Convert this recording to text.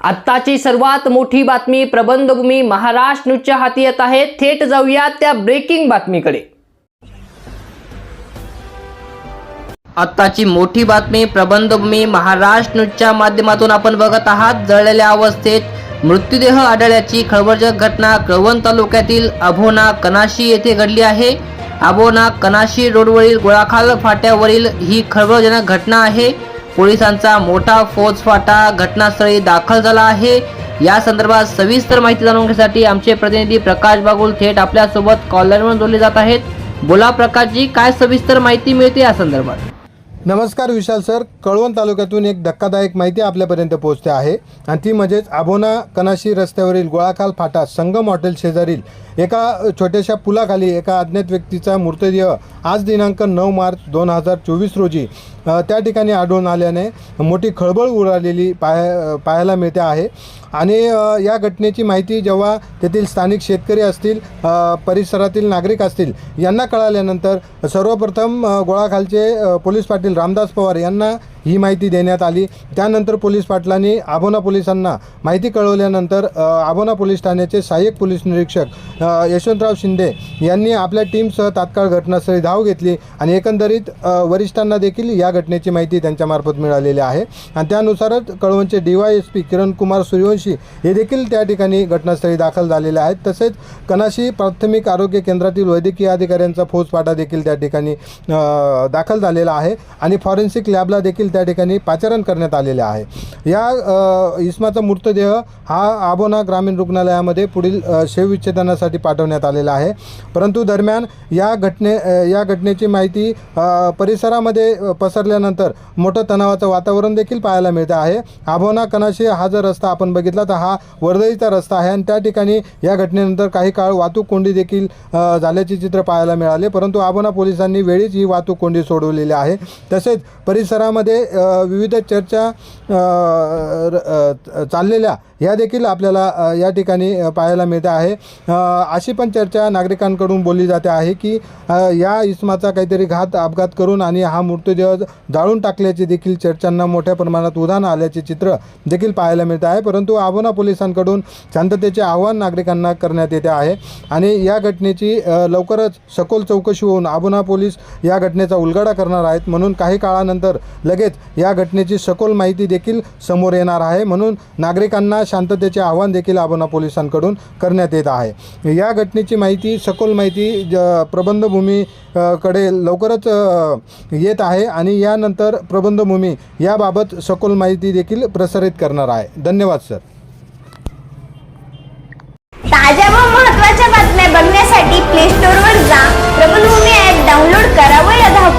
आत्ताची सर्वात मोठी बातमी प्रबंधभूमी महाराष्ट्र न्यूजच्या हाती येत आहे. थेट जाऊया त्या ब्रेकिंग बातमीकडे. आत्ताची मोठी बातमी प्रबंधभूमी महाराष्ट्र न्यूजच्या माध्यमातून आपण बघत आहात. जळलेल्या अवस्थेत मृत्यूदेह आढळल्याची खळबळजनक घटना कळवण तालुक्यातील अभोना कनाशी येथे घडली आहे. अभोना कनाशी रोडवरील गोळाखाल फाट्यावरील ही खळबळजनक घटना आहे. पोलिसांचा मोठा फौजफाटा घटनास्थळी दाखल झाला आहे. या संदर्भात सविस्तर माहिती जाणून घेण्यासाठी आमचे प्रतिनिधी प्रकाश बागुल थेट आपल्यासोबत कॉलरवरून जोडले जात आहेत. बोला प्रकाशजी काय सविस्तर माहिती मिळते या संदर्भात? नमस्कार विशाल सर. कळवण तालुक्यातून एक धक्कादायक माहिती आपल्यापर्यंत पोहोचते आहे. आणि ती म्हणजेच आभोना कनाशी रस्त्यावरील गोळाखाल फाटा संगम हॉटेल शेजारील एका छोट्याशा पुलाखाली एका अज्ञात व्यक्तीचा मृतदेह आज दिनांक नऊ मार्च दोन हजार चोवीस रोजी त्या ठिकाणी आढळून आल्याने मोठी खळबळ उडालेली पाह पाहायला मिळते आहे. आणि या घटनेची माहिती जेव्हा तेथील स्थानिक शेतकरी असतील परिसरातील नागरिक असतील यांना कळाल्यानंतर सर्वप्रथम गोळाखालचे पोलीस पाटील रामदास पवार यांना ही माहिती देण्यात आली. त्यानंतर पोलीस पाटलांनी आभोना पोलिसांना माहिती कळवल्यानंतर आबोना आभोना पोलीस ठाण्याचे सहाय्यक पोलीस निरीक्षक यशवंतराव शिंदे यांनी आपल्या टीमसह तात्काळ घटनास्थळी धाव घेतली आणि एकंदरीत वरिष्ठांना देखील या घटनेची माहिती त्यांच्यामार्फत मिळालेली आहे. आणि त्यानुसारच कळवणचे D Y S P Kiran Kumar Suryawanshi हे देखील त्या ठिकाणी घटनास्थळी दाखल झालेले आहेत. तसेच कनाशी प्राथमिक आरोग्य केंद्रातील वैद्यकीय अधिकाऱ्यांचा फौजफाटा देखील त्या ठिकाणी दाखल झालेला आहे. आणि फॉरेन्सिक लॅबला देखील त्या ठिकाणी पाचारण करण्यात आलेले आहे. या इसमाचा इस्माचा मृतदेह हा आबोना ग्रामीण रुग्णालयामध्ये पुढील अ, शवविच्छेदनासाठी पाठवण्यात आलेला आहे. परंतु दरम्यान या घटने या घटनेची माहिती परिसरामध्ये पसरल्यानंतर मोठं तणावाचं वातावरण देखील पाहायला मिळतं आहे. आभोना कनाशी हा जर रस्ता आपण बघितला तर हा वर्दळीचा रस्ता आहे आणि त्या ठिकाणी या घटनेनंतर काही काळ वाहतूक कोंडी देखील झाल्याचे चित्र पाहायला मिळाले. परंतु आभोना पोलिसांनी वेळीच ही वाहतूक कोंडी सोडवलेली आहे. तसेच परिसरामध्ये विविध चर्चा र- चाललेल्या ह्या देखील आपल्याला या ठिकाणी पाहायला मिळते आहे. अशी पण चर्चा नागरिकांकडून बोलली जाते आहे की या इसमाचा काहीतरी घात अपघात करून आणि हा मृतदेह जाळून टाकल्याची देखील चर्चांना मोठ्या प्रमाणात उधाण आल्याचे चित्र देखील पाहायला मिळत आहे. परंतु आबोना पोलिसांकडून शांततेचे आव्हान नागरिकांना करण्यात येते आहे. आणि या घटनेची लवकरच सखोल चौकशी होऊन आबोना पोलीस या घटनेचा उलगडा करणार आहेत. म्हणून काही काळानंतर लगेच या घटनेची सखोल माहिती देखील समोर येणार आहे म्हणून नागरिकांना शांततेचे आवाहन देखील आबोना पोलिसांकडून करण्यात येत आहे. या घटनेची माहिती सखोल माहिती ज प्रबंधभूमी कडे लवकरच येत आहे आणि यानंतर प्रबंधभूमी याबाबत सखोल माहिती देखील प्रसारित करणार आहे. धन्यवाद सर. ताज्या व महत्त्वाच्या बातम्या बघण्यासाठी प्ले